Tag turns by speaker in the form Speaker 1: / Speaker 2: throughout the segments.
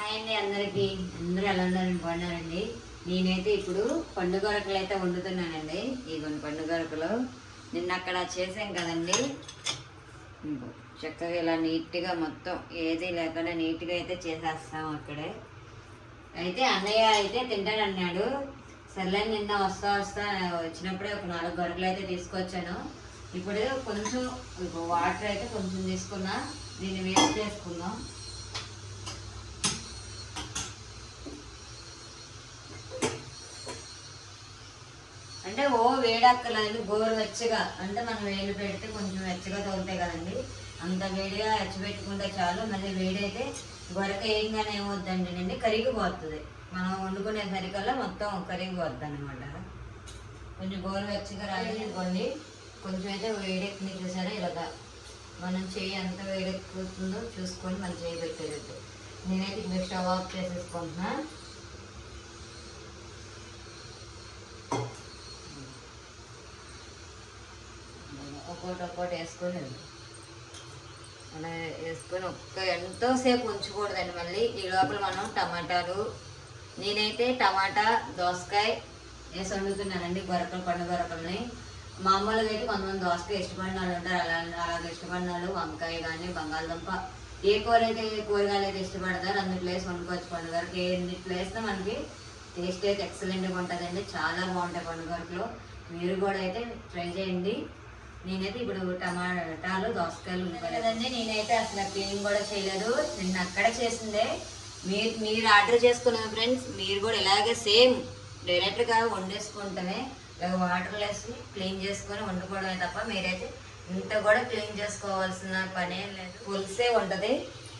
Speaker 1: Hi అండి అందరికి. అందరూ ఎలా ఉన్నారని బాగున్నారండి. నేనైతే ఇప్పుడు పండుగొరకలు అయితే వండుతున్నానండి. ఈ కొన్ని పండుగొరకలు నిన్న అక్కడ చేసాం కదండి. చక్కగా ఇలా నీట్గా మొత్తం ఏది లేకుండా నీట్గా అయితే చేసేస్తాం అక్కడే. అయితే అన్నయ్య అయితే తింటానన్నాడు సర్లే నిన్న వస్తా వస్తా వచ్చినప్పుడే ఒక నాలుగు గొరకలు అయితే తీసుకొచ్చాను. ఇప్పుడు కొంచెం వాటర్ అయితే కొంచెం తీసుకున్నా. దీన్ని వేస్ట్ చేసుకుందాం. అంటే ఓ వేడక్కర్లేదు గోరు వెచ్చగా అంటే మనం వేలు పెడితే కొంచెం వెచ్చగా తోలుతాయి కదండి. అంత వేడిగా ఎచ్చ పెట్టుకుంటే చాలు మళ్ళీ వేడి అయితే గొరక ఏంగానే ఏమవుద్దండి అండి కరిగిపోతుంది. మనం వండుకునే సరికల్లా మొత్తం కరిగిపోద్ది అనమాట కొంచెం గోరు వెచ్చగా రానివ్వండి కొంచెం అయితే వేడెక్కింది చూసారా? ఇలాగా మనం చేయి ఎంత వేడెక్కుతుందో చూసుకొని మనం చేయి పెట్టేటట్టు నేనైతే ఇప్పుడు స్టవ్ ఆఫ్ చేసేసుకుంటున్నా. ఒక్కోటి ఒక్కోటి వేసుకొని అలా వేసుకొని ఒక్క ఎంతోసేపు ఉంచకూడదండి మళ్ళీ. ఈ లోపల మనం టమాటాలు నేనైతే టమాటా దోసకాయ వేసి వండుతున్నానండి గొరకలు పండు గొరకల్ని. మామూలుగా అయితే కొంతమంది దోసకాయ ఇష్టపడిన వాళ్ళు ఉంటారు. అలా అలాగే ఇష్టపడిన వాళ్ళు వంకాయ కానీ బంగాళదుంప ఏ కూర అయితే ఏ కూరగాయలు అయితే ఇష్టపడతారు అన్ని ప్లేస్ వండుకోవచ్చు పండుగకి ఎన్ని ప్లేస్లో మనకి టేస్ట్ అయితే ఎక్సలెంట్గా ఉంటుందండి. చాలా బాగుంటాయి పండుగలో. మీరు కూడా అయితే ట్రై చేయండి. నేనైతే ఇప్పుడు టమాటాలు దోసకాయలు కదండి. నేనైతే అసలు క్లీన్ కూడా చేయలేదు. నిన్న అక్కడ చేసిందే. మీరు మీరు ఆర్డర్ చేసుకున్న ఫ్రెండ్స్. మీరు కూడా ఇలాగే సేమ్ డైరెక్ట్గా వండేసుకుంటమే ఇలాగ వాటర్ వేసి క్లీన్ చేసుకొని వండుకోవడమే తప్ప మీరైతే ఇంత కూడా క్లీన్ చేసుకోవాల్సిన పనే లేదు. పులిసే ఉంటుంది.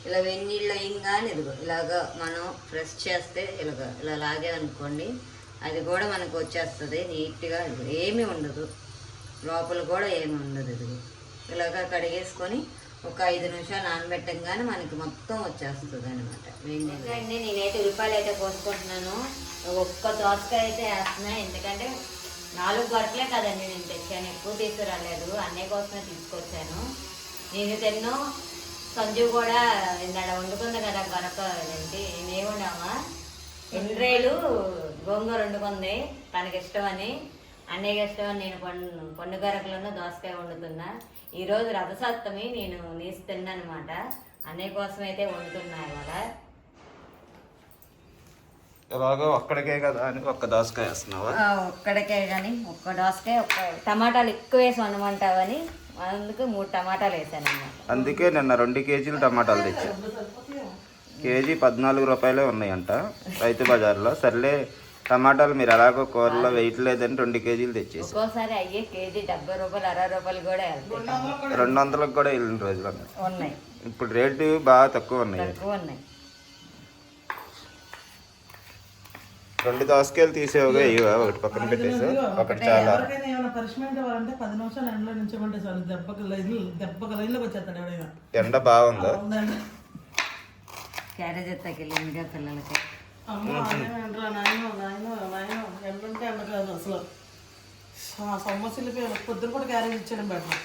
Speaker 1: ఇలా వెన్నీళ్ళు అయిందని ఇదిగో ఇలాగ మనం ఫ్రెష్ చేస్తే ఇలాగ ఇలా లాగే అనుకోండి. అది కూడా మనకు వచ్చేస్తుంది. నీట్గా ఏమీ ఉండదు. లోపల కూడా ఏమి ఉండదు ఇది. ఇలాగా కడిగేసుకొని ఒక ఐదు నిమిషాలు నానబెట్టంగానే మనకి మొత్తం వచ్చేస్తుంది అనమాట అండి నేనైతే ఉల్లిపాయలు అయితే కోసుకుంటున్నాను. ఒక్క దోసకాయ అయితే వేస్తున్నా. ఎందుకంటే నాలుగు గొరకలే కదండి నేను తెచ్చాను. ఎక్కువ తీసుకురాలేదు. అన్నయ్య కోసమే తీసుకొచ్చాను. నేను తిన్ను సంజు కూడా ఇందాడ వండుకుంది కదా గొరక ఏంటి ఏముండమా ఎండ్రేలు గోంగూర వండుకుంది. తనకి ఇష్టమని అన్నయ్యకి ఇష్టమని నేను పండు పండుగరకులను దోసకాయ వండుతున్నా. ఈరోజు రథసప్తమి నేను నీసి తిన్నానమాట. అన్నయ్య కోసం అయితే వండుతున్నా ఇవాళ
Speaker 2: ఎలాగో ఒక్కడికే కదా అని ఒక్క దోసకాయ వేస్తున్నావా?
Speaker 1: ఒక్కడికే కానీ ఒక్క దోసకాయ ఒక్క టమాటాలు ఎక్కువ వేసి వండమంటావని అందుకు మూడు టమాటాలు వేసాను అన్నమాట
Speaker 2: అందుకే నిన్న రెండు కేజీలు టమాటాలు తెచ్చా కేజీ పద్నాలుగు రూపాయలే ఉన్నాయంట రైతు బజార్లో. సర్లే టమాటాలు మీరు ఎలాగో కూరలో వెయిట్ లేదని రెండు కేజీలు తెచ్చేసి.
Speaker 1: ఒక్కోసారి అయ్యే కేజీ డెబ్బై రూపాయలు అరవై రూపాయలు కూడా వెళ్తాయి.
Speaker 2: రెండు వందలకు కూడా వెళ్ళిన రోజులు ఉన్నాయి
Speaker 1: ఉన్నాయి.
Speaker 2: ఇప్పుడు రేటు బాగా తక్కువ ఉన్నాయి.
Speaker 1: తక్కువ ఉన్నాయి.
Speaker 2: రెండు దోసకాయలు తీసేవగా ఇవా ఒకటి పక్కన పెట్టేసి. ఒకటి చాలా. ఎండ బాగుందా?
Speaker 1: క్యారేజ్ ఎత్తకెళ్ళిందిగా పిల్లలకి.
Speaker 3: అమ్మ ఎండ్రా నాయన నాయన నాయన ఎండ కాదు అసలు. ఆ సమస్యలకి పొద్దున కూడా క్యారేజ్ ఇచ్చాడు బెటర్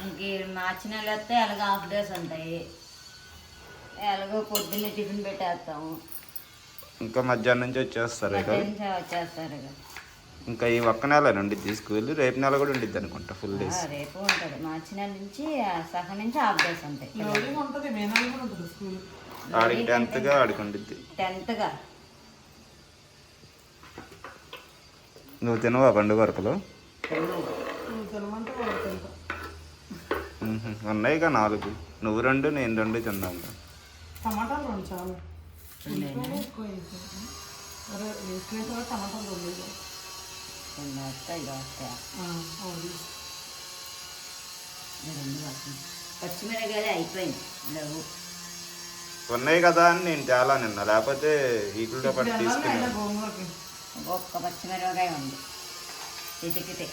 Speaker 1: ఇంక ఈ మార్చి నెల వస్తే అలాగ హాఫ్ డేస్ ఉంటాయి. ఎలాగో పొద్దున్నే టిఫిన్ పెట్టేస్తాము
Speaker 2: ఇంకా మధ్యాహ్నం నుంచి వచ్చేస్తారు ఇక.
Speaker 1: వచ్చేస్తారు ఇక.
Speaker 2: ఇంకా ఈ ఒక్క నెల నుండి తీసుకువెళ్ళి రేపు నెల కూడా ఉండిద్ది అనుకుంటా ఫుల్
Speaker 1: ఆ,
Speaker 2: డేస్
Speaker 1: రేపు ఉంటుంది. మార్చి నెల నుంచి ఆ సగం నుంచి హాఫ్ డేస్ ఉంటాయి.
Speaker 3: లోడింగ్ ఉంటుంది మే నెల కూడా ఉంటుంది స్కూల్.
Speaker 2: ఆడికి టెన్త్గా ఆడికి ఉండిద్ది
Speaker 1: టెన్త్గా
Speaker 2: నువ్వు తినవా పండుగ వరకులు? మ్మ్హ. ఉన్నాయిగా నాలుగు. నువ్వు రెండు నేను రెండు
Speaker 3: టమాటాలు చాలు. టమాటాలు అవును.
Speaker 1: పచ్చిమిరకాయలు అయిపోయింది లేవు
Speaker 2: ఉన్నాయి కదా అని నేను తేలా నిన్న. లేకపోతే వీటితో పాటు తీసుకున్నాను.
Speaker 1: ఒక్క పచ్చిమిరపకాయ ఉంది. ఇటుకితే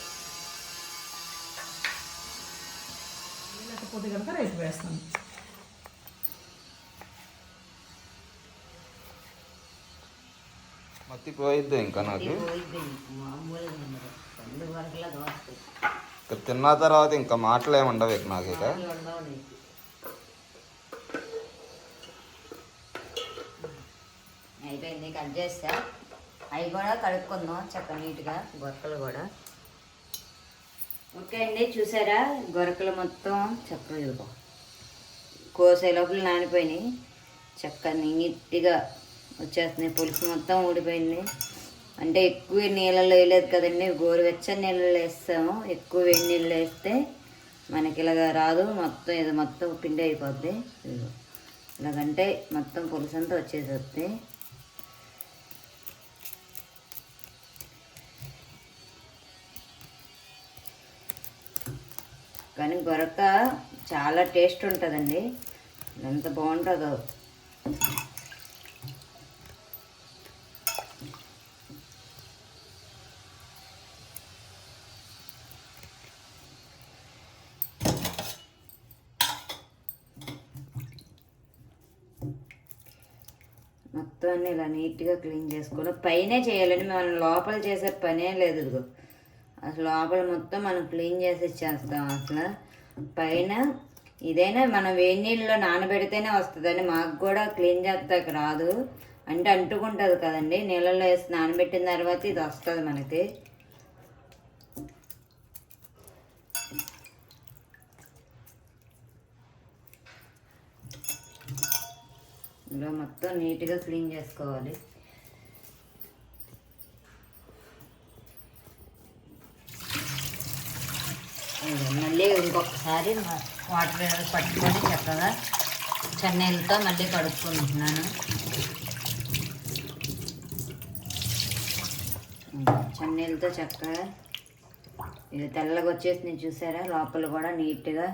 Speaker 3: లేకపోతే కనుక రేపు వేస్తాను.
Speaker 2: మత్తి పోయిద్ది ఇంకా నాకు? ఇక తిన్న తర్వాత ఇంకా మాటలు ఏమి ఉండవు ఇక. నాకు. ఇక
Speaker 1: ఉండవు నీకు అయిపోయింది కట్ చేస్తా. అవి కూడా కడుక్కుందాం చక్కగా నీట్గా. గొరకలు కూడా. ఓకే అండి చూసారా? గొరకలు మొత్తం చక్కగా ఇదిగో. కోసే లోపల నానిపోయినాయి. చక్క నీట్గా వచ్చేస్తున్నాయి. పులుసు మొత్తం ఊడిపోయింది. అంటే ఎక్కువ నీళ్ళలో వేయలేదు కదండి. గోరువెచ్చని నీళ్ళలో వేస్తాము. ఎక్కువ వేడి నీళ్ళు వేస్తే మనకి ఇలాగ రాదు. మొత్తం ఇది మొత్తం పిండి అయిపోద్ది. ఇలాగంటే మొత్తం పులుసు అంతా వచ్చేసేస్తుంది కానీ గొరక చాలా టేస్ట్ ఉంటుందండి. ఎంత బాగుంటుందో. మొత్తం అన్ని ఇలా నీట్గా క్లీన్ చేసుకుని పైనే చేయాలండి. మనం లోపల చేసే పనే లేదు ఇదిగో. అసలు లోపల మొత్తం మనం క్లీన్ చేసి ఇచ్చేస్తాం అసలు. పైన ఇదైనా మనం వేడి నీళ్ళలో నానబెడితేనే వస్తుందండి మాకు కూడా క్లీన్ చేస్తాక రాదు. అంటే అంటుకుంటుంది కదండి నీళ్ళలో వేసి నానబెట్టిన తర్వాత ఇది వస్తుంది మనకి. ఇలా మొత్తం నీట్గా క్లీన్ చేసుకోవాలి. మళ్ళీ ఇంకొకసారి వాటర్ పట్టుకొని చక్కగా చెన్నీళ్ళతో మళ్ళీ కడుక్కుంటున్నాను. చెన్నీళ్ళతో చక్కగా ఇది తెల్లగా వచ్చేసి చూసారా? లోపల కూడా నీట్గా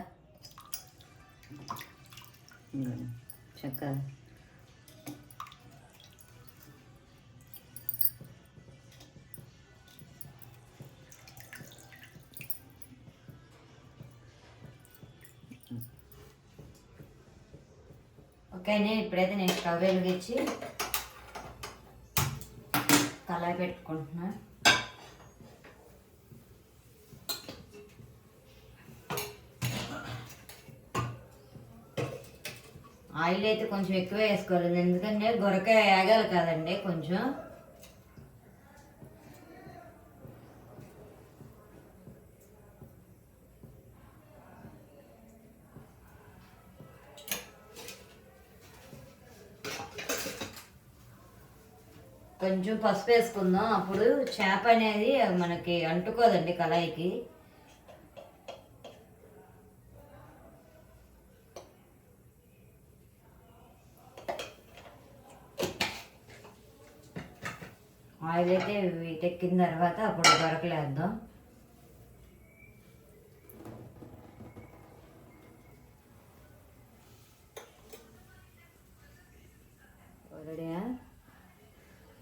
Speaker 1: చక్కగా ఓకే ఇప్పుడైతే నేను స్టవ్ వెలిగించి కళాయి పెట్టుకుంటున్నా. ఆయిల్ అయితే కొంచెం ఎక్కువ వేసుకోవాలి ఎందుకంటే గొరకాయ వేగాలి కదండి కొంచెం. కొంచెం పసుపు వేసుకుందాం. అప్పుడు చేప అనేది మనకి అంటుకోదండి కళాయికి. ఆయిల్ అయితే వీటెక్కిన తర్వాత అప్పుడు దొరకలేద్దాం.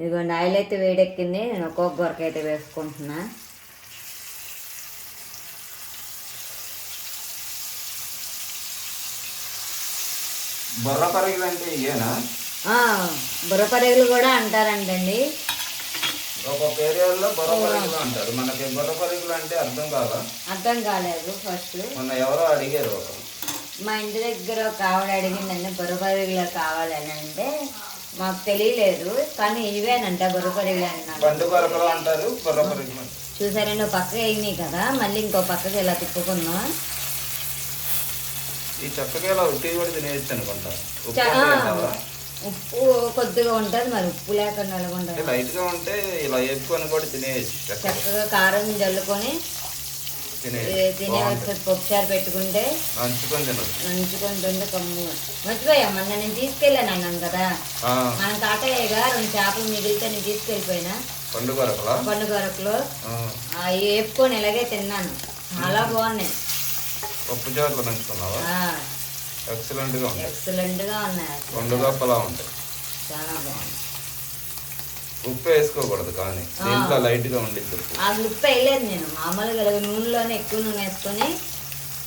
Speaker 1: ఇదిగోండి ఆయిల్ అయితే వేడెక్కింది నేను ఒక్కొక్క గొరక అయితే వేసుకుంటున్నా.
Speaker 2: బొర్ర పరుగులు అంటే ఇవేనా?
Speaker 1: ఆ, బుర్రపరుగులు కూడా అంటారంటండి.
Speaker 2: ఒక్కొక్క ఏరియాలో బొర్ర పరుగులు అంటారు. మనకి బొర్ర పరుగులు అంటే అర్థం కాదా?
Speaker 1: అర్థం కాలేదు ఫస్ట్.
Speaker 2: మొన్న ఎవరో అడిగారు
Speaker 1: మా ఇంటి దగ్గర ఒక ఆవిడ అడిగిందండి బుర్రపరుగులు కావాలని అంటే మాకు తెలియలేదు కానీ ఇవేనంట బుర్రపరుగులు
Speaker 2: అంటారు.
Speaker 1: చూసారండి ఒక పక్క వేయినాయి కదా మళ్ళీ ఇంకో పక్కకి ఇలా తిప్పుకుందాం.
Speaker 2: ఈ చక్కగా ఉట్టి కూడా తినేయచ్చు అనుకుంటా. ఉప్పు
Speaker 1: కొద్దిగా ఉంటుంది మరి ఉప్పు లేకుండా
Speaker 2: అంటే
Speaker 1: ఉంటుంది
Speaker 2: లైట్గా ఉంటే ఇలా వేపుకొని కూడా తినేయచ్చు చక్కగా
Speaker 1: కారం జల్లుకొని
Speaker 2: తినేయచ్చు
Speaker 1: తినే వచ్చేసి పప్పుచారు పెట్టుకుంటే
Speaker 2: నంచుకొని తినచ్చు.
Speaker 1: నంచుకొని తింటే కమ్ము. నేను తీసుకెళ్ళాను అన్నాను కదా. మన తాతయ్యగా రెండు చేపలు మిగిలితే నేను తీసుకెళ్ళిపోయినా.
Speaker 2: పండు కొరకలా
Speaker 1: పండుగ వరకులో
Speaker 2: ఆ,
Speaker 1: అవి వేపుకొని ఇలాగే తిన్నాను. చాలా బాగున్నాయి.
Speaker 2: పప్పు చారులో నంచుకున్నావా ఎక్సలెంట్గా ఉంటాయి
Speaker 1: ఎక్సలెంట్గా ఉన్నాయి.
Speaker 2: పండు గప్పలా ఉంటాయి.
Speaker 1: చాలా బాగుంది
Speaker 2: ఉప్పు వేసుకోకూడదు కానీ దీంట్లో లైట్గా ఉండిద్ది
Speaker 1: ఆ ఉప్పు వేయలేదు నేను. మామూలుగా నూనెలోనే ఎక్కువ నూనె వేసుకొని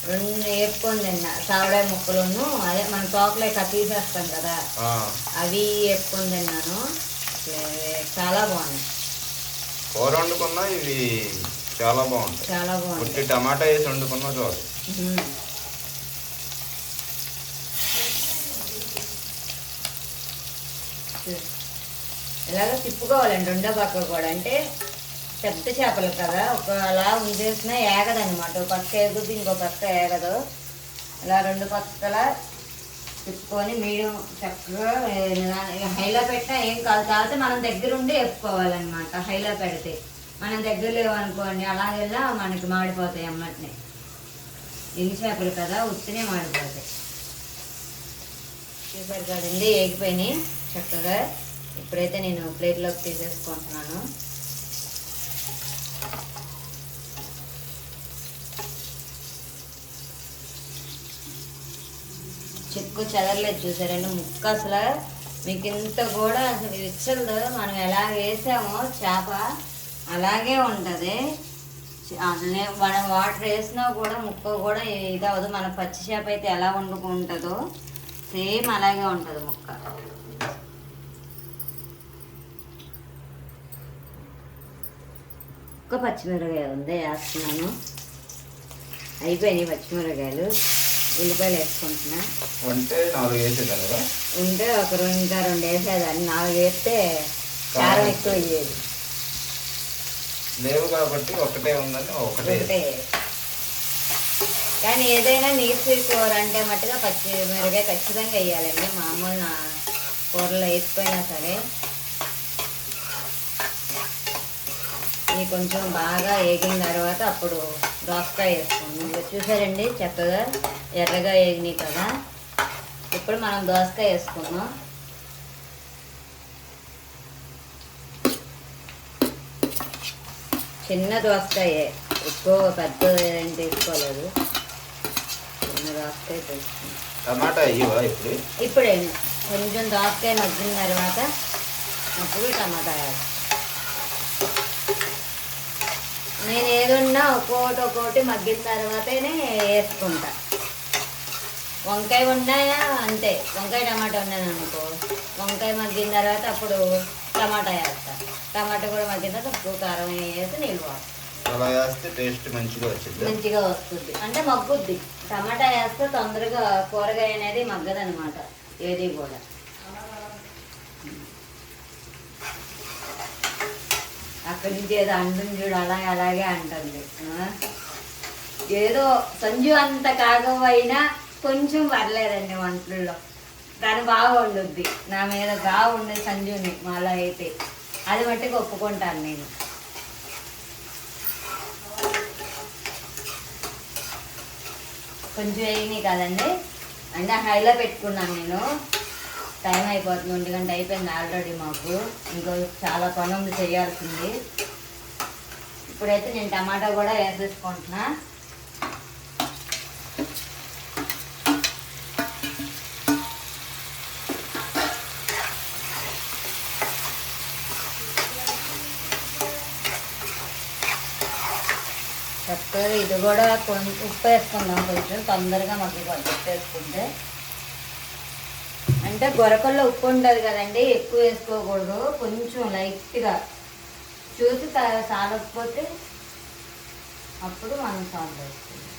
Speaker 1: రెండు వేపుకొని తిన్నా. సావడాయ ముక్కలను అదే మన తోకలే తీసేస్తాం కదా
Speaker 2: ఆ,
Speaker 1: అవి వేపుకొని తిన్నాను. ఏ, చాలా బాగున్నాయి.
Speaker 2: కూర వండుకున్నా ఇవి చాలా బాగుంటాయి.
Speaker 1: చాలా బాగుంది
Speaker 2: టమాటా వేసి వండుకున్నా చాలు.
Speaker 1: ఉమ్. ఇలాగ తిప్పుకోవాలండి రెండో పక్క కూడా. అంటే పెద్ద చేపలు కదా ఒక అలా ఉంచేసిన ఏగదనమాట ఒక పక్క ఏగుద్ది ఇంకో పక్క ఏగదు. ఇలా రెండు పక్కల తిప్పుకొని మీడియం చక్కగా హైలో పెట్టినా ఏం కాదు. కాకపోతే మనం దగ్గరుండి వేపుకోవాలన్నమాట హైలో పెడితే. మనం దగ్గర లేవనుకోండి అలాగెల్లా మనకి మాడిపోతాయి అమ్మటిని. ఎన్ని చేపలు కదా ఉత్తినే మాడిపోతాయి. చూసారు కదండి ఏగిపోయినాయి. చక్కగా ఇప్పుడైతే నేను ప్లేట్లోకి తీసేసుకుంటున్నాను. చెక్కు చెదరలేదు చూసారండి ముక్క అసలు మీకు ఇంత కూడా అసలు విచ్చలదు మనం ఎలా వేసామో చేప అలాగే ఉంటుంది. అట్లనే మనం వాటర్ వేసినా కూడా ముక్క కూడా ఇది అవ్వదు మన పచ్చి చేప అయితే ఎలా వండుకుంటుందో సేమ్ అలాగే ఉంటుంది ముక్క. ఒక్క పచ్చిమిరపకాయ ఉంది వేస్తున్నాను. అయిపోయినాయి పచ్చిమిరపకాయలు. ఉల్లిపాయలు వేసుకుంటున్నా.
Speaker 2: వంటే నాలుగు వేసేదా
Speaker 1: ఉంటే ఒక రెండు ఇంకా రెండు వేసేదాన్ని నాలుగు వేస్తే కారం ఎక్కువ. అయ్యేది.
Speaker 2: లేవు కాబట్టి ఒకటే ఉందని ఒకటే
Speaker 1: కానీ ఏదైనా నీరు కూర అంటే మట్టుగా పచ్చి మిరగాయ ఖచ్చితంగా వేయాలండి. మామూలు నా కూరలో వేసిపోయినా సరే. ఇది కొంచెం బాగా వేగిన తర్వాత అప్పుడు దోసకాయ ఇక చూసారండి చక్కగా ఎర్రగా వేగినాయి కదా. ఇప్పుడు మనం దోసకాయ వేసుకున్నాం చిన్న దోసకాయ. ఎక్కువ పెద్ద ఏం తీసుకోలేదు. చిన్న దోసకాయ
Speaker 2: టమాటా ఇప్పుడు?
Speaker 1: ఇప్పుడే కొంచెం దోసకాయ మగ్గిన తర్వాత అప్పుడు టమాటా వేస్తాం నేను ఏదున్నా ఒక్కోటి ఒక్కోటి మగ్గిన తర్వాతనే వేసుకుంటా. వంకాయ ఉన్నాయా అంతే. వంకాయ టమాటా ఉన్నాను అనుకో. వంకాయ మగ్గిన తర్వాత అప్పుడు టమాటా వేస్తా. టమాటా కూడా మగ్గిన తర్వాత ఉప్పు కారం వేసి నిల్వ
Speaker 2: అలా వేస్తే టేస్ట్ మంచిగా వచ్చింది
Speaker 1: మంచిగా వస్తుంది. అంటే మగ్గుద్ది. టమాటా వేస్తే తొందరగా కూరగాయ అనేది మగ్గదనమాట ఏది కూడా. అక్కడి నుంచి ఏదో అంటుంది చూడు అలా అలాగే అంటుంది. ఏదో సంజు అంత కాకపోయినా కొంచెం పర్లేదండి వంటల్లో తను బాగా వండుద్ది నా మీద బాగా ఉండేది సంజుని మాలో అయితే. అది మట్టుకు ఒప్పుకుంటాను నేను. కొంచెం వేయని కదండి. అంటే హైలో పెట్టుకున్నాను నేను. టైం అయిపోతుంది ఒంటి గంట అయిపోయింది ఆల్రెడీ మాకు. ఇంకో చాలా పని ఉంది చేయాల్సింది. ఇప్పుడైతే నేను టమాటా కూడా వేసేసుకుంటున్నా. చక్కగా ఇది కూడా కొంచెం ఉప్పు వేసుకుందాం కొంచెం తొందరగా మాకు ఉప్పు వేసుకుంటే. అంటే గొరకల్లో ఉప్పు ఉండదు కదండి ఎక్కువ వేసుకోకూడదు. కొంచెం లైట్గా చూసి సాలకపోతే అప్పుడు మనం సాల్ట్ వేసుకుందాం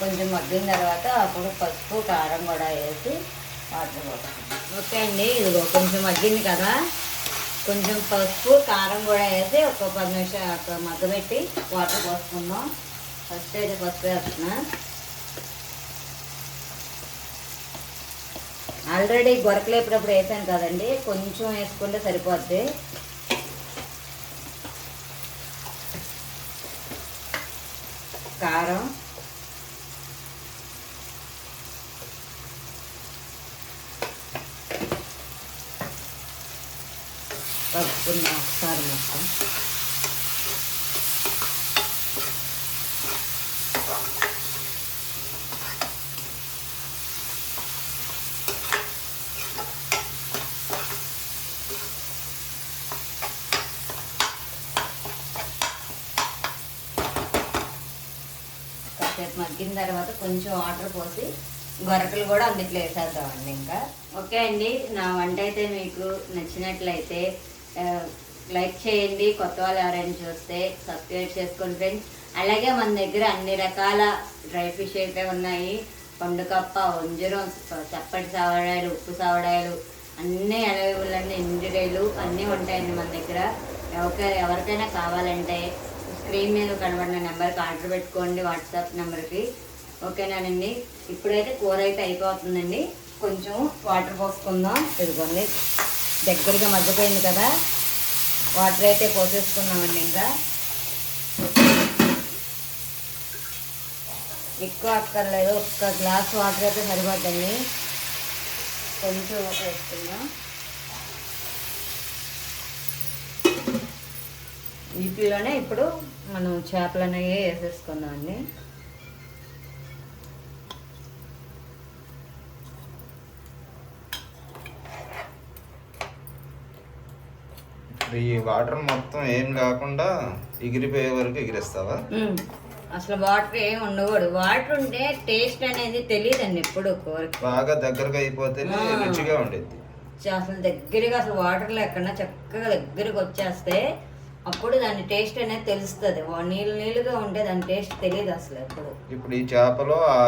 Speaker 1: కొంచెం మగ్గిన తర్వాత అప్పుడు పసుపు కారం కూడా వేసి వాటర్ పోసుకుందాం ఓకే అండి ఇదిగో కొంచెం మగ్గింది కదా. కొంచెం పసుపు కారం కూడా వేసి ఒక పది నిమిషాలు అక్కడ మగ్గబెట్టి వాటర్ పోసుకుందాం. ఫస్ట్ అయితే పసుపు వేస్తున్నా. ఆల్రెడీ గొరకలేపుడప్పుడు వేసాను కదండి కొంచెం వేసుకుంటే సరిపోద్ది. కారం కలుపుకున్న ఒకసారి మొత్తం కాసేపు మగ్గిన తర్వాత కొంచెం వాటర్ పోసి గొరకలు కూడా అందుట్లో వేసేద్దామండి ఇంకా. ఓకే అండి నా వంట అయితే మీకు నచ్చినట్లయితే లైక్ చేయండి కొత్త వాళ్ళు ఎవరైనా చూస్తే సబ్స్క్రైబ్ చేసుకోండి ఫ్రెండ్స్. అలాగే మన దగ్గర అన్ని రకాల డ్రై ఫిష్ అయితే ఉన్నాయి. పండుకప్ప వంజరం చప్పటి సావడాయలు ఉప్పు సావడాయలు అన్నీ అవైలబుల్ అండి ఇంజరీలు అన్నీ ఉంటాయండి మన దగ్గర. ఎవరికైనా ఎవరికైనా కావాలంటే స్క్రీన్ మీద కనబడిన నెంబర్కి ఆర్డర్ పెట్టుకోండి వాట్సాప్ నెంబర్కి. ఓకేనానండి. ఇప్పుడైతే కూర అయితే అయిపోతుందండి. కొంచెం వాటర్ పోసుకుందాం. ఇదిగోండి. దగ్గరగా మగ్గిపోయింది కదా. వాటర్ అయితే పోసేసుకున్నామండి ఇంకా. ఎక్కువ అక్కర్లేదు. ఒక్క గ్లాస్ వాటర్ అయితే సరిపోద్దండి. కొంచెం వేసుకుందాం. వీటిలోనే ఇప్పుడు మనం చేపలు అనేవి వేసేసుకుందాం అండి
Speaker 2: ఈ వాటర్ మొత్తం ఏం లేకుండా ఎగిరిపోయే వరకు ఎగిరిస్తావా.
Speaker 1: అసలు వాటర్ ఏం ఉండకూడదు. వాటర్ ఉంటే టేస్ట్ అనేది తెలియదండి ఎప్పుడు కూరకి.
Speaker 2: బాగా దగ్గరగా అయిపోతేనే
Speaker 1: ఆ.
Speaker 2: రుచిగా ఉండేది
Speaker 1: అసలు దగ్గరగా అసలు వాటర్ లేకుండా చక్కగా దగ్గరికి వచ్చేస్తే అప్పుడు దాని టేస్ట్ అనేది తెలుస్తుంది. నీళ్ళు నీళ్ళుగా ఉంటే దాని టేస్ట్ తెలియదు అసలు ఎప్పుడు.
Speaker 2: ఇప్పుడు ఈ చేపలో ఆ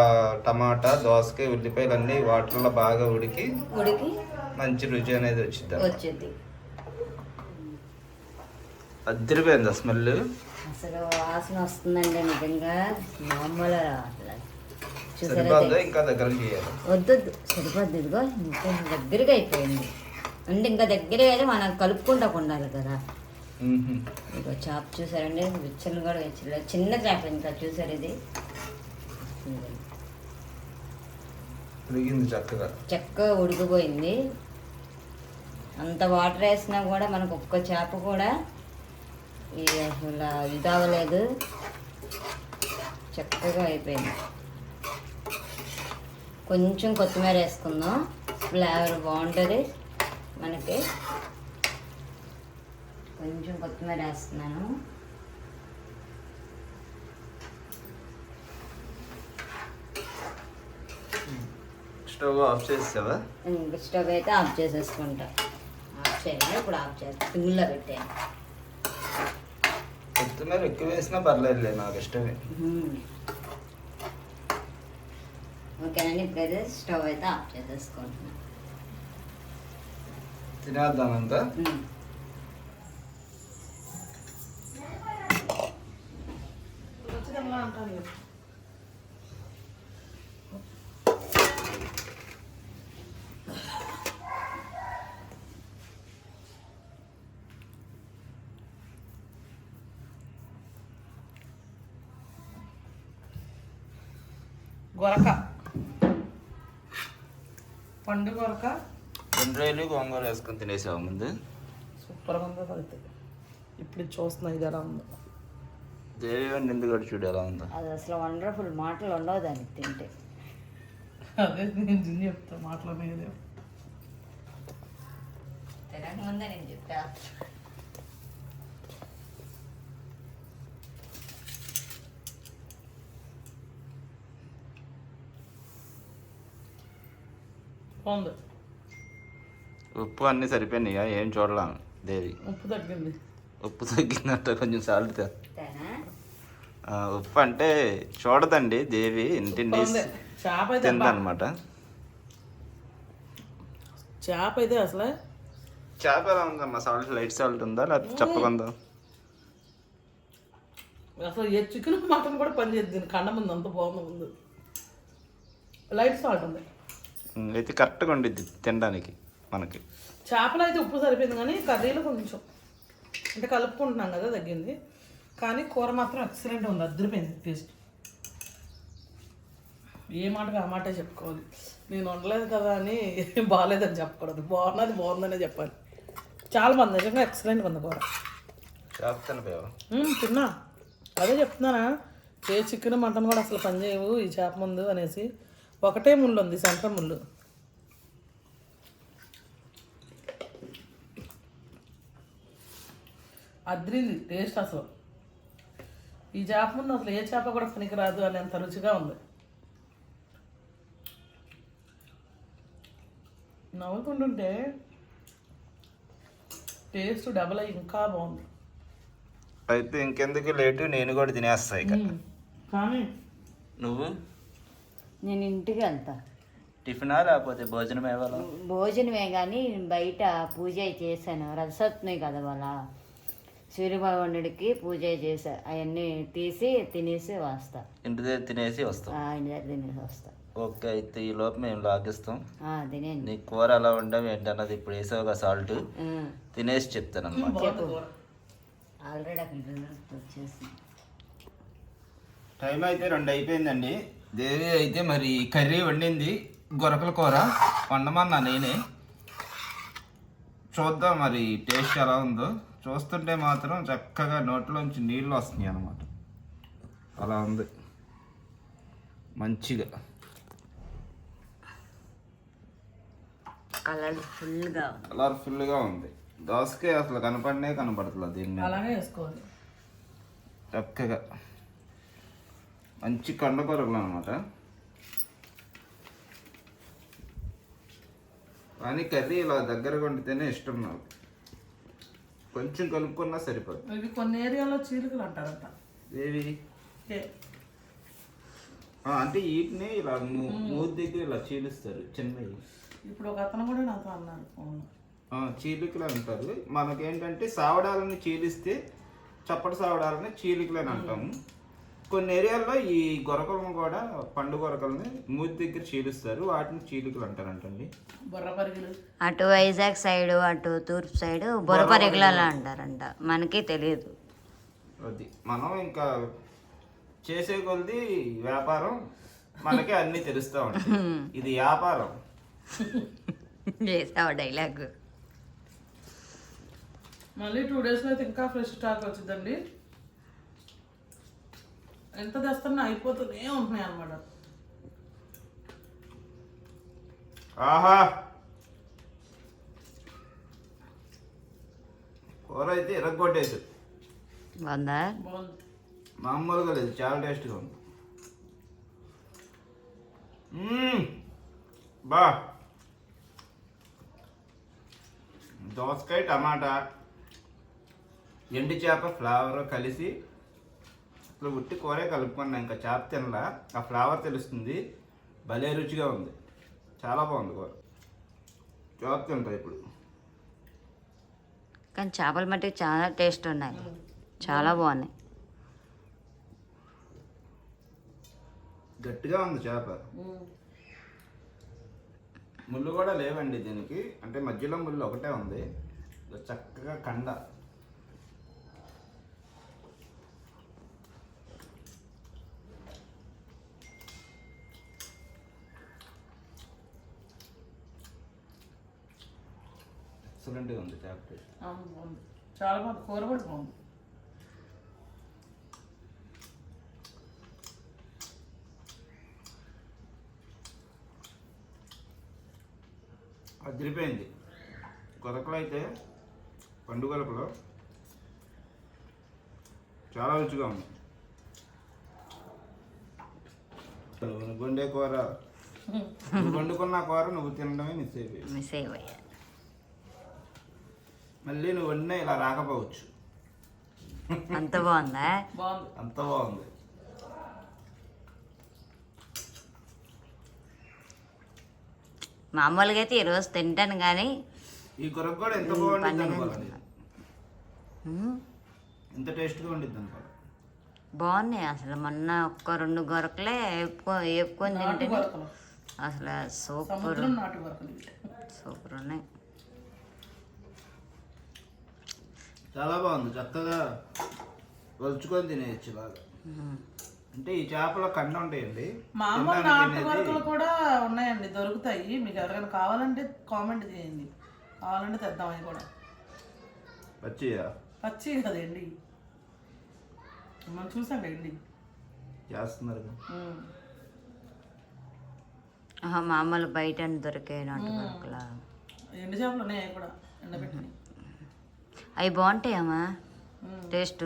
Speaker 2: టమాటా దోసకాయ ఉల్లిపాయలు అన్నీ వాటర్లో బాగా ఉడికి
Speaker 1: ఉడికి
Speaker 2: మంచి రుచి అనేది వచ్చింది
Speaker 1: వచ్చేది
Speaker 2: అద్దరిపోయింది స్మెల్.
Speaker 1: అసలు వాసన వస్తుందండి నిజంగా. మామూలు చూసారా
Speaker 2: సరిపోద్దా? ఇంకా దగ్గర చేయాలి.
Speaker 1: వద్దొద్దు సరిపోద్ది. ఇదిగో ఇంకా దగ్గరగా అయిపోయింది. అంటే ఇంకా దగ్గరగా అయితే మనం కలుపుకుంటా ఉండాలి కదా. ఇదిగో చేప చూసారండి? విచ్చలు కూడా విచ్చలేదు చిన్న చేప ఇంకా చూసారు ఇది?
Speaker 2: చక్కగా.
Speaker 1: చక్కగా ఉడికిపోయింది. అంత వాటర్ వేసినా కూడా మనకు ఒక్క చేప కూడా ఇది అవ్వలేదు. చక్కగా అయిపోయింది. కొంచెం కొత్తిమీర వేసుకుందాం. ఫ్లేవర్ బాగుంటుంది మనకి. కొంచెం కొత్తిమీర వేస్తున్నాను.
Speaker 2: స్టవ్ ఆఫ్ చేసావా
Speaker 1: ఇంక స్టవ్ అయితే ఆఫ్ చేసేసుకుంటా. ఆఫ్ చేయాలి ఇప్పుడు ఆఫ్ చేస్తాను సిమ్లో పెట్టాను
Speaker 2: కొత్తిమీర ఎక్కువ వేసినా పర్లేదులే నాకు ఇష్టమే.
Speaker 1: ఓకేనండి ఇప్పుడైతే స్టవ్ అయితే ఆఫ్ చేసేసుకుంటున్నాను
Speaker 2: తినేద్దాం అంతా
Speaker 3: అంటాను కదా. గొరక. పండు గొరక.
Speaker 2: రెండు రోజులు గోంగూర వేసుకొని తినేసావు ముందు?
Speaker 3: సూపర్గా ఉందో అయితే ఇప్పుడు చూస్తున్నా ఇది ఎలా ఉందో.
Speaker 2: దేవి నిండు కూడా చూడు ఎలా ఉందో.
Speaker 1: అది అసలు వండర్ఫుల్ మాటలు ఉండవు దానికి తింటే.
Speaker 3: అదే నేను జిన్ చెప్తా మాటల మీద
Speaker 1: తినకముందే నేను చెప్పా.
Speaker 3: బాగుంది
Speaker 2: ఉప్పు అన్నీ సరిపోయినాయా ఏం చూడలా దేవి.
Speaker 3: ఉప్పు తగ్గింది.
Speaker 2: ఉప్పు తగ్గిందంట కొంచెం సాల్ట్ ఉప్పు అంటే చూడదండి దేవి
Speaker 3: అయితే
Speaker 2: తిందనమాట.
Speaker 3: చేప అయితే అసలే.
Speaker 2: చేప ఎలా ఉందమ్మా? సాల్ట్ లైట్ సాల్ట్ ఉందా? లేకపోతే చెప్పకుందా?
Speaker 3: అసలు ఏ చికెన్ మటన్ కూడా పని చేయదు దీని కండ ముందు అంత బాగుంది లైట్ సాల్ట్ ఉంది.
Speaker 2: అయితే కరెక్ట్గా ఉండిద్ది తినడానికి మనకి.
Speaker 3: చేపలు అయితే ఉప్పు సరిపోయింది కానీ కర్రీలో కొంచెం అంటే కలుపుకుంటున్నాం కదా తగ్గింది. కానీ కూర మాత్రం ఎక్సలెంట్ ఉంది అద్దరిపోయింది టేస్ట్ ఏ మాటగా ఆ మాటే చెప్పుకోవాలి. నేను వండలేదు కదా అని బాగాలేదని చెప్పకూడదు. బాగున్నది బాగుందనే చెప్పాలి. చాలా బాగుంది నిజంగా ఎక్సలెంట్ ఉంది కూర. తిన్నా. అదే చెప్తున్నానా ఏ చికెన్ మటన్ కూడా అసలు పనిచేయవు ఈ చేప ముందు అనేసి. ఒకటే ముళ్ళు ఉంది సెంటర్ ముళ్ళు. అద్రింది టేస్ట్ అసలు. ఈ చేప ముందు అసలు ఏ చేప కూడా పనికిరాదు అనేంత రుచిగా ఉంది. నవ్వుకుంటుంటే టేస్ట్ డబల్ అయ్యి ఇంకా బాగుంది.
Speaker 2: అయితే ఇంకెందుకు లేటు? నేను కూడా తినేస్తా ఇక.
Speaker 3: కానీ
Speaker 2: నువ్వు?
Speaker 1: నేను ఇంటికి వెళ్తా.
Speaker 2: టిఫినా లేకపోతే భోజనం ఇవ్వాలా?
Speaker 1: భోజనమే కానీ బయట పూజ చేశాను. రథసప్తమి కదా వాళ్ళ సూర్యభగవానుడికి పూజ చేశా. అవన్నీ తీసి తినేసి వస్తా.
Speaker 2: ఇంటి దగ్గర తినేసి వస్తాం.
Speaker 1: ఆ, ఇంటి దగ్గర తినేసి వస్తా.
Speaker 2: ఓకే అయితే ఈ లోపు మేము లాగిస్తాం.
Speaker 1: ఆ, తినేయండి
Speaker 2: నీ కూర ఎలా ఉండవు ఏంటన్నది ఇప్పుడు వేసావుగా సాల్ట్
Speaker 1: ఆ,
Speaker 2: తినేసి చెప్తాను అనమాట
Speaker 1: ఆల్రెడీ అక్కడ రిజల్ట్
Speaker 2: టైం అయితే రెండు అయిపోయిందండి. దేవి అయితే మరి కర్రీ వండింది గొరకల కూర వండమన్నా నేనే. చూద్దాం మరి టేస్ట్ ఎలా ఉందో. చూస్తుంటే మాత్రం చక్కగా నోట్లోంచి నీళ్ళు వస్తున్నాయి అన్నమాట. అలా ఉంది. మంచిగా.
Speaker 1: కలర్ఫుల్గా
Speaker 2: కలర్ఫుల్గా ఉంది. దోసకాయ అసలు కనపడనే కనపడట్లేదు దీని మీద.
Speaker 3: అలాగే వేసుకోవాలి.
Speaker 2: చక్కగా. మంచి కండ కొరకలు అనమాట కానీ కర్రీ ఇలా దగ్గరగా వండితేనే ఇష్టం నాకు. కొంచెం కలుపుకున్నా సరిపోదు.
Speaker 3: ఇవి కొన్ని ఏరియాలో చీలికలు అంటారంట.
Speaker 2: ఏవి? అంటే వీటిని ఇలా మూతి దగ్గర ఇలా చీలుస్తారు చిన్నవి.
Speaker 3: ఇప్పుడు ఒక అతను కూడా నాతో అన్నారు
Speaker 2: చీలికలు అంటారు. మనకేంటంటే సావడాలని చీలిస్తే చప్పటి సావడాలని చీలికలు అని అంటాము. కొన్ని ఏరియాల్లో ఈ గొరకలను కూడా పండు గొరకల్ని మూతి దగ్గర చీలుస్తారు. వాటిని చీలికలు అంటారంటండి.
Speaker 3: బుర్ర పరిగిలు.
Speaker 1: అటు వైజాగ్ సైడ్ అటు తూర్పు సైడ్ బొరపరిగలలో అంటారంట. మనకి తెలియదు.
Speaker 2: అది మనం ఇంకా చేసే కొలది వ్యాపారం మనకి అన్ని తెలుస్తూ ఉంటాయి. ఇది వ్యాపారం.
Speaker 1: చేసావు డైలాగ్?
Speaker 3: మళ్ళీ టూ డేస్లో అయితే ఇంకా ఫ్రెష్ స్టాక్ వచ్చిందండి. ఎంత తెస్తున్నా అయిపోతూనే ఉంటున్నాయి అన్నమాట.
Speaker 2: ఆహా. కూర అయితే ఇరగొట్టేసి.
Speaker 1: బాగుందా?
Speaker 3: బాగుంది.
Speaker 2: మామూలుగా లేదు చాలా టేస్ట్గా ఉంది. బా. దోసకాయ టమాటా ఎండు చేప ఫ్లేవర్ కలిసి అసలు ఉట్టి కూరే కలుపుకున్నా ఇంకా చేప తినలా. ఆ ఫ్లేవర్ తెలుస్తుంది. భలే రుచిగా ఉంది. చాలా బాగుంది కూర. చేప తింటా ఇప్పుడు.
Speaker 1: కానీ చేపల మట్టుకు చాలా టేస్ట్ ఉన్నాయి. చాలా బాగున్నాయి.
Speaker 2: గట్టిగా ఉంది చేప. ముళ్ళు కూడా లేవండి దీనికి. అంటే మధ్యలో ముళ్ళు ఒకటే ఉంది. చక్కగా కండ. ఎక్సలెంట్గా ఉంది చేప టేస్ట్
Speaker 3: అవును, బాగుంది. చాలా బాగుంది. కూర కూడా బాగుంది.
Speaker 2: అదిరిపోయింది కొరకలు అయితే పండు కొరకలు. చాలా రుచిగా ఉంది. నువ్వు వండే కూర. నువ్వు వండుకున్న కూర నువ్వు తినడమే మిస్ అయిపోయింది.
Speaker 1: మిస్ అయిపోయా.
Speaker 2: మళ్ళీ నువ్వు వండినా ఇలా రాకపోవచ్చు.
Speaker 1: అంత బాగుందా?
Speaker 3: బాగుంది.
Speaker 2: అంత బాగుంది.
Speaker 1: మామూలుగా అయితే ఈరోజు తింటాను కానీ
Speaker 2: ఈ కొరకు కూడా ఎంత బాగుంటుంది అనుకోవాలి ఎంత టేస్ట్గా ఉండిద్ది అనుకోవాలి.
Speaker 1: బాగున్నాయి అసలు మొన్న ఒక్క రెండు గొరకలే వేపుకో వేపుకొని
Speaker 3: నాటు
Speaker 1: తింటే అసలు సూపర్. సూపర్ ఉన్నాయి.
Speaker 2: చాలా బాగుంది. చక్కగా వలుచుకొని తినేయచ్చు బాగా. అంటే ఈ చేపల కండ ఉంటాయండి.
Speaker 3: మామూలు నాటు కూడా ఉన్నాయండి దొరుకుతాయి. మీకు ఎవరికైనా కావాలంటే కామెంట్ చేయండి. కావాలంటే తెద్దాం అవి కూడా.
Speaker 2: పచ్చియా?
Speaker 3: పచ్చి కదండి మనం చూసాం కదండి
Speaker 2: చేస్తున్నారు
Speaker 1: మామూలు బయట దొరికే నాటు
Speaker 3: ఎండు చేపలు ఉన్నాయి కూడా ఎండబెట్టి
Speaker 1: అవి బాగుంటాయమ్మా. టేస్ట్.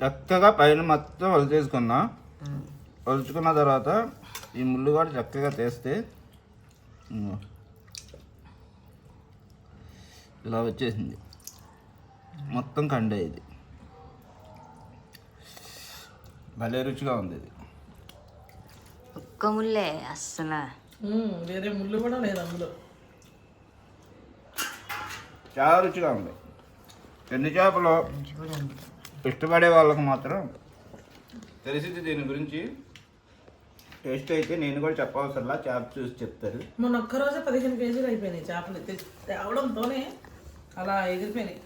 Speaker 2: చక్కగా పైన మొత్తం వలిచేసుకున్నా. వలుచుకున్న తర్వాత ఈ ముళ్ళు కూడా చక్కగా తీస్తే ఇలా వచ్చేసింది. మొత్తం కండ ఇది. భలే రుచిగా ఉంది ఇది.
Speaker 1: ఒక్క ముల్లే అస్సలు.
Speaker 3: వేరే ముళ్ళు కూడా లేదు అందులో.
Speaker 2: చాలా రుచిగా ఉంది. ఎన్ని చేపలు? ఇష్టపడే వాళ్ళకి మాత్రం. తెలిసింది దీని గురించి. టేస్ట్ అయితే నేను కూడా చెప్పవసరలా చేప చూసి చెప్తారు.
Speaker 3: మొన్న ఒక్కరోజే పదిహేను కేజీలు అయిపోయినాయి చేపలు. తెచ్చి తేవడంతోనే అలా ఎగిరిపోయినాయి.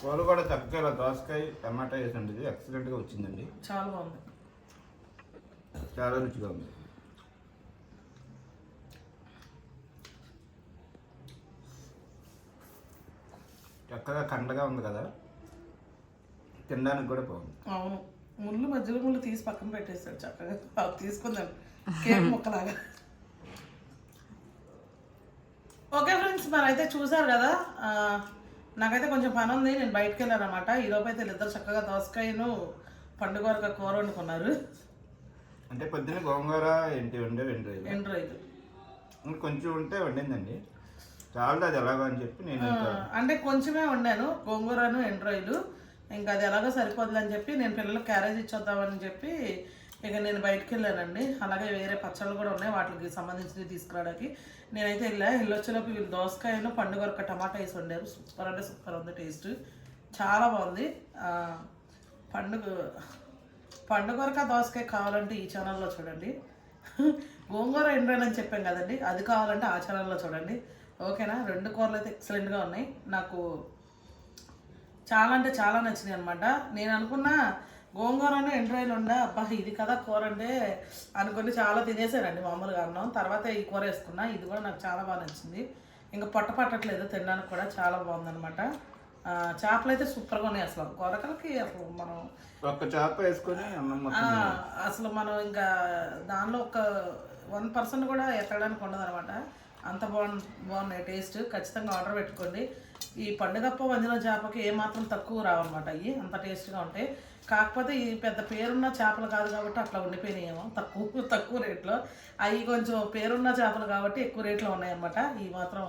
Speaker 2: కూర కూడా చక్కగా ఇలా దోసకాయ టమాటా వేసండి ఇది ఎక్సలెంట్గా వచ్చిందండి.
Speaker 3: చాలా బాగుంది.
Speaker 2: చాలా రుచిగా ఉంది. చక్కగా కండగా ఉంది కదా? తినడానికి కూడా బాగుంది.
Speaker 3: అవును. ముళ్ళు మధ్యలో ముళ్ళు తీసి పక్కన పెట్టేస్తాడు చక్కగా. తీసుకుందాం. కేక్ ముక్కలాగా. ఓకే ఫ్రెండ్స్ మరి అయితే చూసారు కదా? నాకైతే కొంచెం పని ఉంది. నేను బయటకు వెళ్ళాను అనమాట ఈలోపు అయితే వీళ్ళిద్దరు చక్కగా దోసకాయను పండుగ వరకు కూర వండుకున్నారు.
Speaker 2: అంటే పొద్దున్న గోంగూర ఏంటి వండే రెండు రోజులు
Speaker 3: రైలు
Speaker 2: ఇంకా కొంచెం ఉంటే వండిందండి. చాలా అది ఎలాగో అని చెప్పి నేను
Speaker 3: అంటే కొంచెమే వండాను గోంగూరను ఎండు రైలు ఇంకా అది ఎలాగో సరిపోద్ది అని చెప్పి నేను పిల్లలకు క్యారేజ్ ఇచ్చొద్దామని చెప్పి ఇక నేను బయటకు వెళ్ళానండి. అలాగే వేరే పచ్చళ్ళు కూడా ఉన్నాయి వాటికి సంబంధించినవి తీసుకురావడానికి. నేనైతే వెళ్ళా వెళ్ళొచ్చేలోపు వీళ్ళు దోసకాయను పండుగ ఒక టమాటా వేసి వండారు. సూపర్ అంటే సూపర్ ఉంది టేస్ట్. చాలా బాగుంది. పండుగ పండుగ వరకు దోసకాయ కావాలంటే ఈ ఛానల్లో చూడండి. గోంగూర ఎండ్రైన్ అని చెప్పాం కదండి అది కావాలంటే ఆ ఛానల్లో చూడండి. ఓకేనా? రెండు కూరలు అయితే ఎక్సలెంట్గా ఉన్నాయి. నాకు చాలా అంటే చాలా నచ్చినాయి అనమాట నేను అనుకున్నా గోంగూరను ఎండ్రాయిలు ఉండే అబ్బా ఇది కదా కూర అంటే అనుకుని చాలా తినేసానండి మామూలుగా అన్నం. తర్వాత ఈ కూర వేసుకున్నా ఇది కూడా నాకు చాలా బాగా నచ్చింది. ఇంకా పొట్ట పట్టట్లేదు తినడానికి కూడా చాలా బాగుందన్నమాట. ఆ, చేపలు అయితే సూపర్గా ఉన్నాయి అసలు. కూరకలకి అసలు మనం
Speaker 2: ఒక్క చేప వేసుకొని
Speaker 3: అసలు మనం ఇంకా దానిలో ఒక వన్ పర్సెంట్ కూడా ఎత్తడానికి ఉండదు అనమాట అంత బాగుంది బాగున్నాయి. టేస్ట్ ఖచ్చితంగా ఆర్డర్ పెట్టుకోండి. ఈ పండుగప్ప వంజన చేపకి ఏమాత్రం తక్కువ రావన్నమాట అవి అంత టేస్ట్గా ఉంటాయి. కాకపోతే ఈ పెద్ద పేరున్న చేపలు కాదు కాబట్టి అట్లా ఉండిపోయినాయేమో తక్కువ తక్కువ రేట్లో. అవి కొంచెం పేరున్న చేపలు కాబట్టి ఎక్కువ రేట్లో ఉన్నాయన్నమాట. ఈ మాత్రం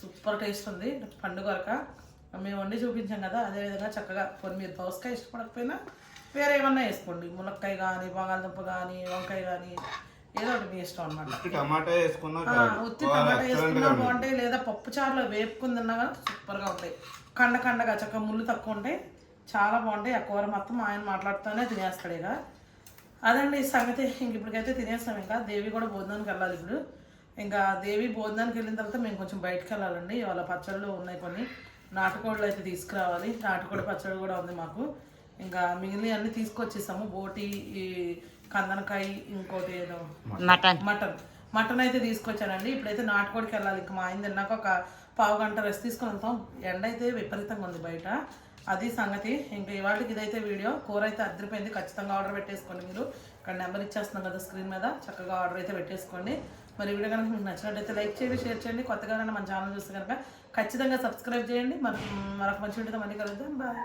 Speaker 3: సూపర్ టేస్ట్ ఉంది. పండుగ వరక మేము వండి చూపించాం కదా అదేవిధంగా చక్కగా కొన్ని మీరు దోసకాయ ఇష్టపడకపోయినా వేరే ఏమన్నా వేసుకోండి. మునక్కాయ కానీ బంగాళదుంప కానీ వంకాయ కానీ ఏదో ఒకటి మీ ఇష్టం అనమాట
Speaker 2: ఉత్తి టమాటా వేసుకున్నా
Speaker 3: ఉత్తి టమాటా వేసుకున్నా బాగుంటాయి లేదా పప్పు చారులో వేపుకుని తిన్నా కానీ సూపర్గా ఉంటాయి. కండ కండగా చక్కగా ముళ్ళు తక్కువ ఉంటాయి. చాలా బాగుంటాయి. ఆ కూర మొత్తం ఆయన మాట్లాడుతూనే తినేస్తాడు ఇక. అదండి ఈ సంగతి. ఇంక ఇప్పటికైతే తినేస్తాం ఇంకా. దేవి కూడా భోజనానికి వెళ్ళాలి ఇప్పుడు. ఇంకా దేవి భోజనానికి వెళ్ళిన తర్వాత మేము కొంచెం బయటకు వెళ్ళాలండి. వాళ్ళ పచ్చళ్ళు ఉన్నాయి కొన్ని. నాటుకోళ్ళు అయితే తీసుకురావాలి. నాటుకోడి పచ్చడి కూడా ఉంది మాకు. ఇంకా మిగిలిన అన్ని తీసుకొచ్చేసాము. బోటి ఈ కందనకాయ ఇంకోటి ఏదో.
Speaker 1: మటన్.
Speaker 3: మటన్. మటన్ అయితే తీసుకొచ్చానండి. ఇప్పుడైతే నాటుకోడికి వెళ్ళాలి. ఇంకా మా ఆయన తిన్నాక ఒక పావు గంట రెస్ట్ తీసుకొని వెళ్తాం. ఎండ అయితే విపరీతంగా ఉంది బయట. అది సంగతి. ఇంకా ఇవాళకి ఇదైతే వీడియో. కూర అయితే అద్దరిపోయింది. ఖచ్చితంగా ఆర్డర్ పెట్టేసుకోండి మీరు. ఇక్కడ నెంబర్ ఇచ్చేస్తున్నాం కదా స్క్రీన్ మీద. చక్కగా ఆర్డర్ అయితే పెట్టేసుకోండి. మరి వీడియో కనుక మీకు నచ్చినట్టయితే లైక్ చేయండి షేర్ చేయండి. కొత్తగా మన ఛానల్ చూస్తే కనుక ఖచ్చితంగా సబ్స్క్రైబ్ చేయండి. మరి మరొక మంచి వీడియోతో మళ్ళీ కలుద్దాం. బాయ్.